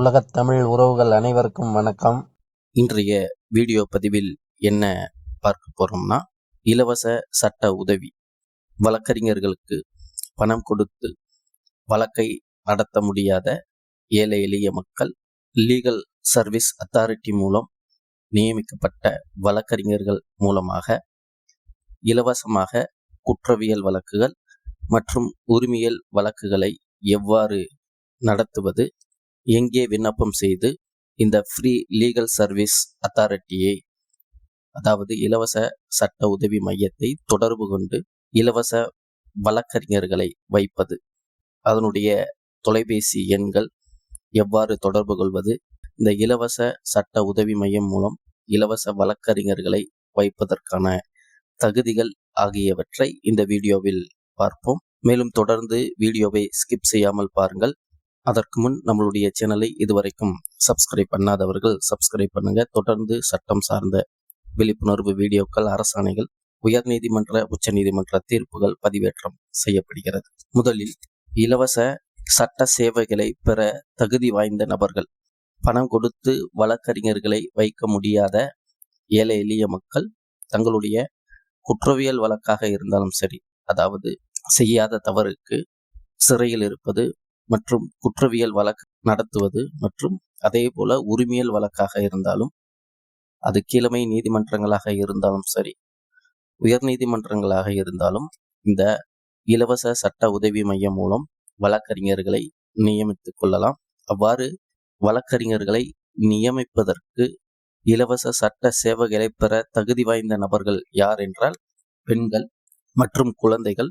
உலகத் தமிழ் உறவுகள் அனைவருக்கும் வணக்கம். இன்றைய வீடியோ பதிவில் என்ன பார்க்க போறோம்னா இலவச சட்ட உதவி. வழக்கறிஞர்களுக்கு பணம் கொடுத்து வழக்கை நடத்த முடியாத ஏழை எளிய மக்கள் லீகல் சர்வீஸ் அத்தாரிட்டி மூலம் நியமிக்கப்பட்ட வழக்கறிஞர்கள் மூலமாக இலவசமாக குற்றவியல் வழக்குகள் மற்றும் உரிமையல் வழக்குகளை எவ்வாறு நடத்துவது எங்கே விண்ணப்பம் செய்து இந்த ஃப்ரீ லீகல் சர்வீஸ் அத்தாரிட்டியை அதாவது இலவச சட்ட உதவி மையத்தை தொடர்பு கொண்டு இலவச வழக்கறிஞர்களை வைப்பது. அதனுடைய தொலைபேசி எண்கள் எவ்வாறு தொடர்பு கொள்வது? இந்த இலவச சட்ட உதவி மையம் மூலம் இலவச வழக்கறிஞர்களை வைப்பதற்கான தகுதிகள் ஆகியவற்றை இந்த வீடியோவில் பார்ப்போம். மேலும் தொடர்ந்து வீடியோவை ஸ்கிப் செய்யாமல் பாருங்கள். அதற்கு முன் நம்மளுடைய சேனலை இதுவரைக்கும் சப்ஸ்கிரைப் பண்ணாதவர்கள் சப்ஸ்கிரைப் பண்ணுங்க. தொடர்ந்து சட்டம் சார்ந்த விழிப்புணர்வு வீடியோக்கள் அரசாணைகள் உயர்நீதிமன்ற உச்சநீதிமன்ற தீர்ப்புகள் பதிவேற்றம் செய்யப்படுகிறது. முதலில் இலவச சட்ட சேவைகளை பெற தகுதி வாய்ந்த நபர்கள். பணம் கொடுத்து வழக்கறிஞர்களை வைக்க முடியாத ஏழை எளிய மக்கள் தங்களுடைய குற்றவியல் வழக்காக இருந்தாலும் சரி அதாவது செய்யாத தவறுக்கு சிறையில் இருப்பது மற்றும் குற்றவியல் வழக்கு நடத்துவது மற்றும் அதே போல உரிமையல் வழக்காக இருந்தாலும் அது கீழமை நீதிமன்றங்களாக இருந்தாலும் சரி உயர் நீதிமன்றங்களாக இருந்தாலும் இந்த இலவச சட்ட உதவி மையம் மூலம் வழக்கறிஞர்களை நியமித்துக் கொள்ளலாம். அவ்வாறு வழக்கறிஞர்களை நியமிப்பதற்கு இலவச சட்ட சேவைகளை பெற தகுதி வாய்ந்த நபர்கள் யார் என்றால் பெண்கள் மற்றும் குழந்தைகள்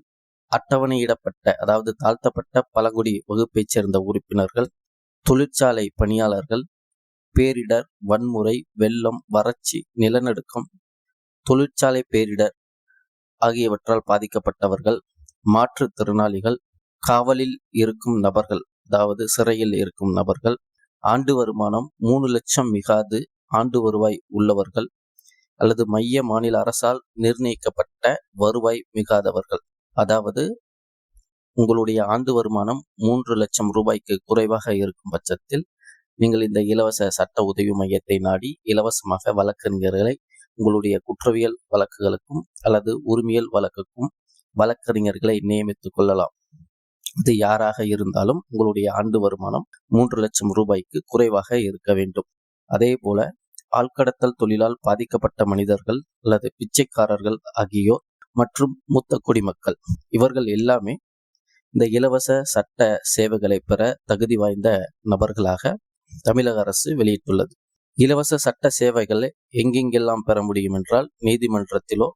அட்டவணையிடப்பட்ட அதாவது தாழ்த்தப்பட்ட பழங்குடி வகுப்பைச் சேர்ந்த உறுப்பினர்கள் தொழிற்சாலை பணியாளர்கள் பேரிடர் வன்முறை வெள்ளம் வறட்சி நிலநடுக்கம் தொழிற்சாலை பேரிடர் ஆகியவற்றால் பாதிக்கப்பட்டவர்கள் மாற்றுத்திறனாளிகள் காவலில் இருக்கும் நபர்கள் அதாவது சிறையில் இருக்கும் நபர்கள் ஆண்டு வருமானம் மூணு லட்சம் மிகாது ஆண்டு வருவாய் உள்ளவர்கள் அல்லது மைய மாநில அரசால் நிர்ணயிக்கப்பட்ட வருவாய் மிகாதவர்கள். அதாவது உங்களுடைய ஆண்டு வருமானம் மூன்று லட்சம் ரூபாய்க்கு குறைவாக இருக்கும் பட்சத்தில் நீங்கள் இந்த இலவச சட்ட உதவி மையத்தை நாடி இலவசமாக வழக்கறிஞர்களை உங்களுடைய குற்றவியல் வழக்குகளுக்கும் அல்லது உரிமையல் வழக்குக்கும் வழக்கறிஞர்களை நியமித்துக் கொள்ளலாம். இது யாராக இருந்தாலும் உங்களுடைய ஆண்டு வருமானம் மூன்று லட்சம் ரூபாய்க்கு குறைவாக இருக்க வேண்டும். அதே போல ஆழ்கடத்தல் தொழிலால் பாதிக்கப்பட்ட மனிதர்கள் அல்லது பிச்சைக்காரர்கள் ஆகியோர் மற்றும் மூத்த குடிமக்கள். இவர்கள் எல்லாமே இந்த இலவச சட்ட சேவைகளை பெற தகுதி வாய்ந்த நபர்களாக தமிழக அரசு வெளியிட்டுள்ளது. இலவச சட்ட சேவைகளை எங்கெங்கெல்லாம் பெற முடியும் என்றால் நீதிமன்றத்திலோ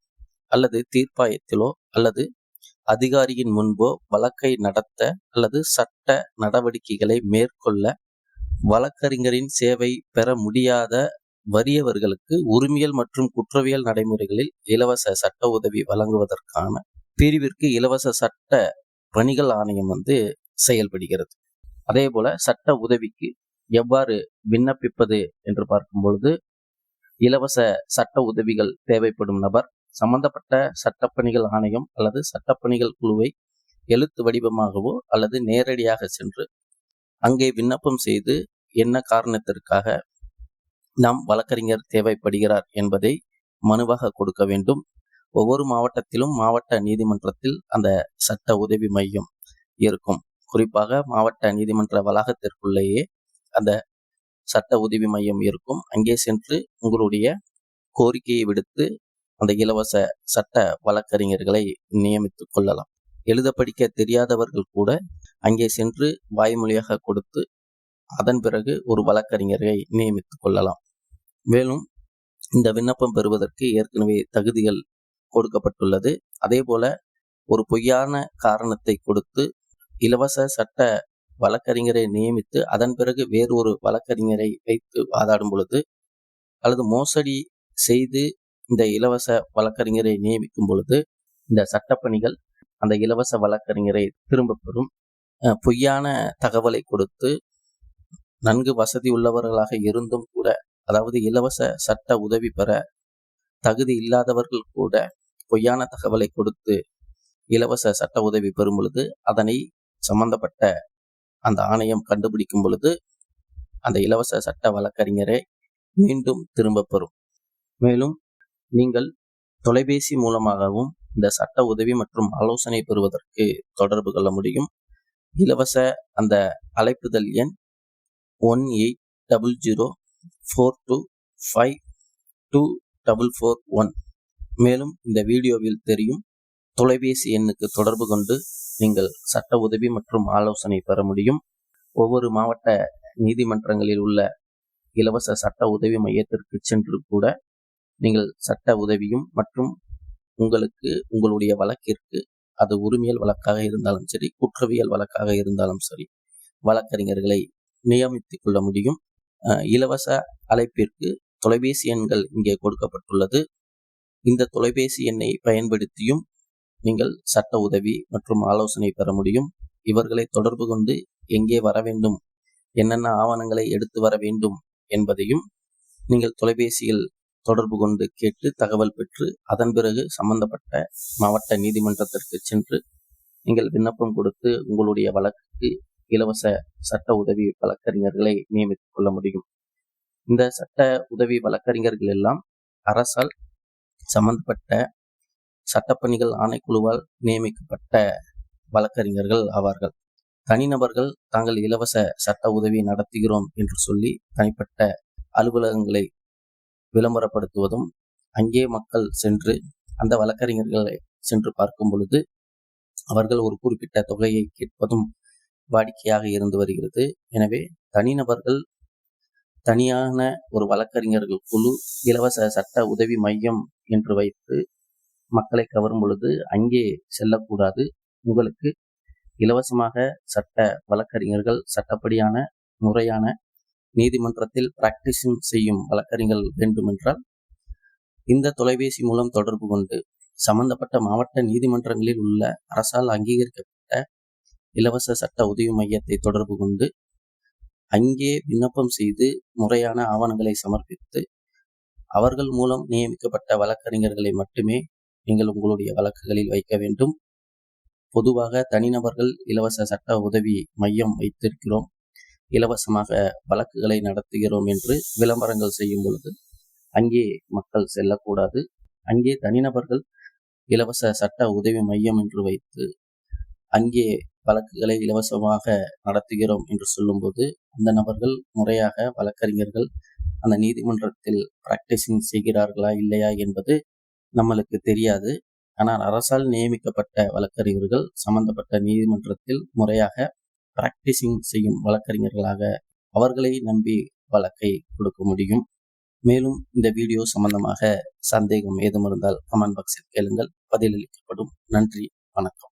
அல்லது தீர்ப்பாயத்திலோ அல்லது அதிகாரியின் முன்போ வழக்கை நடத்த அல்லது சட்ட நடவடிக்கைகளை மேற்கொள்ள வழக்கறிஞரின் சேவை பெற முடியாத வறியவர்களுக்கு உரிமையல் மற்றும் குற்றவியல் நடைமுறைகளில் இலவச சட்ட உதவி வழங்குவதற்கான பிரிவிற்கு இலவச சட்ட பணிகள் ஆணையம் வந்து செயல்படுகிறது. அதே போல சட்ட உதவிக்கு எவ்வாறு விண்ணப்பிப்பது என்று பார்க்கும் பொழுது இலவச சட்ட உதவிகள் தேவைப்படும் நபர் சம்பந்தப்பட்ட சட்டப்பணிகள் ஆணையம் அல்லது சட்டப்பணிகள் குழுவை எழுத்து வடிவமாகவோ அல்லது நேரடியாக சென்று அங்கே விண்ணப்பம் செய்து என்ன காரணத்திற்காக நாம் வழக்கறிஞர் தேவைப்படுகிறார் என்பதை மனுவாக கொடுக்க வேண்டும். ஒவ்வொரு மாவட்டத்திலும் மாவட்ட நீதிமன்றத்தில் அந்த சட்ட உதவி மையம் இருக்கும். குறிப்பாக மாவட்ட நீதிமன்ற வளாகத்திற்குள்ளேயே அந்த சட்ட உதவி மையம் இருக்கும். அங்கே சென்று உங்களுடைய கோரிக்கையை விடுத்து அந்த இலவச சட்ட வழக்கறிஞர்களை நியமித்துக் கொள்ளலாம். எழுத படிக்க தெரியாதவர்கள் கூட அங்கே சென்று வாய்மொழியாக கொடுத்து அதன் பிறகு ஒரு வழக்கறிஞரை நியமித்துக் கொள்ளலாம். மேலும் இந்த விண்ணப்பம் பெறுவதற்கு ஏற்கனவே தகுதிகள் கொடுக்கப்பட்டுள்ளது. அதே போல ஒரு பொய்யான காரணத்தை கொடுத்து இலவச சட்ட வழக்கறிஞரை நியமித்து அதன் பிறகு வேறு ஒரு வழக்கறிஞரை வைத்து வாதாடும் பொழுது அல்லது மோசடி செய்து இந்த இலவச வழக்கறிஞரை நியமிக்கும் பொழுது இந்த சட்டப்பணிகள் அந்த இலவச வழக்கறிஞரை திரும்ப பெறும். பொய்யான தகவலை கொடுத்து நன்கு வசதி உள்ளவர்களாக இருந்தும் கூட அதாவது இலவச சட்ட உதவி பெற தகுதி இல்லாதவர்கள் கூட பொய்யான தகவலை கொடுத்து இலவச சட்ட உதவி பெறும் பொழுது அதனை சம்பந்தப்பட்ட அந்த ஆணையம் கண்டுபிடிக்கும் பொழுது அந்த இலவச சட்ட வழக்கறிஞரை மீண்டும் திரும்ப பெறும். மேலும் நீங்கள் தொலைபேசி மூலமாகவும் இந்த சட்ட உதவி மற்றும் ஆலோசனை பெறுவதற்கு தொடர்பு கொள்ள முடியும். இலவச அந்த அழைப்புதல் எண் one eight double zero four two five two double four one மேலும் இந்த வீடியோவில் தெரியும் தொலைபேசி எண்ணுக்கு தொடர்பு கொண்டு நீங்கள் சட்ட உதவி மற்றும் ஆலோசனை பெற முடியும். ஒவ்வொரு மாவட்ட நீதிமன்றங்களில் உள்ள இலவச சட்ட உதவி மையத்திற்கு சென்று கூட நீங்கள் சட்ட உதவியும் மற்றும் உங்களுக்கு உங்களுடைய வழக்கிற்கு அது உரிமையல் வழக்காக இருந்தாலும் சரி குற்றவியல் வழக்காக இருந்தாலும் சரி வழக்கறிஞர்களை நியமித்துக் கொள்ள முடியும். இலவச அழைப்பிற்கு தொலைபேசி எண்கள் இங்கே கொடுக்கப்பட்டுள்ளது. இந்த தொலைபேசி எண்ணை பயன்படுத்தியும் நீங்கள் சட்ட உதவி மற்றும் ஆலோசனை பெற முடியும். இவர்களை தொடர்பு கொண்டு எங்கே வர வேண்டும் என்னென்ன ஆவணங்களை எடுத்து வர வேண்டும் என்பதையும் நீங்கள் தொலைபேசியில் தொடர்பு கொண்டு கேட்டு தகவல் பெற்று அதன் பிறகு சம்பந்தப்பட்ட மாவட்ட நீதிமன்றத்திற்கு சென்று நீங்கள் விண்ணப்பம் கொடுத்து உங்களுடைய வழக்குக்கு இலவச சட்ட உதவி வழக்கறிஞர்களை நியமித்துக் கொள்ள முடியும். இந்த சட்ட உதவி வழக்கறிஞர்கள் எல்லாம் அரசால் சம்பந்தப்பட்ட சட்டப்பணிகள் ஆணைக்குழுவால் நியமிக்கப்பட்ட வழக்கறிஞர்கள் ஆவார்கள். தனிநபர்கள் தாங்கள் இலவச சட்ட உதவி நடத்துகிறோம் என்று சொல்லி தனிப்பட்ட அலுவலகங்களை விளம்பரப்படுத்துவதும் அங்கே மக்கள் சென்று அந்த வழக்கறிஞர்களை சென்று பார்க்கும் பொழுது அவர்கள் ஒரு குறிப்பிட்ட தொகையை கேட்பதும் வாடிக்கையாக இருந்து வருகிறது. எனவே தனிநபர்கள் தனியான ஒரு வழக்கறிஞர்கள் குழு இலவச சட்ட உதவி மையம் என்று வைத்து மக்களை கவரும் பொழுது அங்கே செல்லக்கூடாது. உங்களுக்கு இலவசமாக சட்ட வழக்கறிஞர்கள் சட்டப்படியான முறையான நீதிமன்றத்தில் பிராக்டிஸும் செய்யும் வழக்கறிஞர்கள் வேண்டுமென்றால் இந்த தொலைபேசி மூலம் தொடர்பு கொண்டு சம்பந்தப்பட்ட மாவட்ட நீதிமன்றங்களில் உள்ள அரசால் அங்கீகரிக்கப்பட்ட இலவச சட்ட உதவி மையத்தை தொடர்பு கொண்டு அங்கே விண்ணப்பம் செய்து முறையான ஆவணங்களை சமர்ப்பித்து அவர்கள் மூலம் நியமிக்கப்பட்ட வழக்கறிஞர்களை மட்டுமே நீங்கள் உங்களுடைய வழக்குகளில் வைக்க வேண்டும். பொதுவாக தனிநபர்கள் இலவச சட்ட உதவி மையம் வைத்திருக்கிறோம். இலவசமாக வழக்குகளை நடத்துகிறோம் என்று விளம்பரங்கள் செய்யும் பொழுது அங்கே மக்கள் செல்லக்கூடாது. அங்கே தனிநபர்கள் இலவச சட்ட உதவி மையம் என்று வைத்து அங்கே வழக்குகளை இலவசமாக நடத்துகிறோம் என்று சொல்லும்போது அந்த நபர்கள் முறையாக வழக்கறிஞர்கள் அந்த நீதிமன்றத்தில் பிராக்டிசிங் செய்கிறார்களா இல்லையா என்பது நம்மளுக்கு தெரியாது. ஆனால் அரசால் நியமிக்கப்பட்ட வழக்கறிஞர்கள் சம்பந்தப்பட்ட நீதிமன்றத்தில் முறையாக பிராக்டிசிங் செய்யும் வழக்கறிஞர்களாக அவர்களை நம்பி வழக்கை கொடுக்க முடியும். மேலும் இந்த வீடியோ சம்பந்தமாக சந்தேகம் ஏதும் இருந்தால் கமெண்ட் பாக்ஸில் கேளுங்கள். பதிலளிக்கப்படும். நன்றி. வணக்கம்.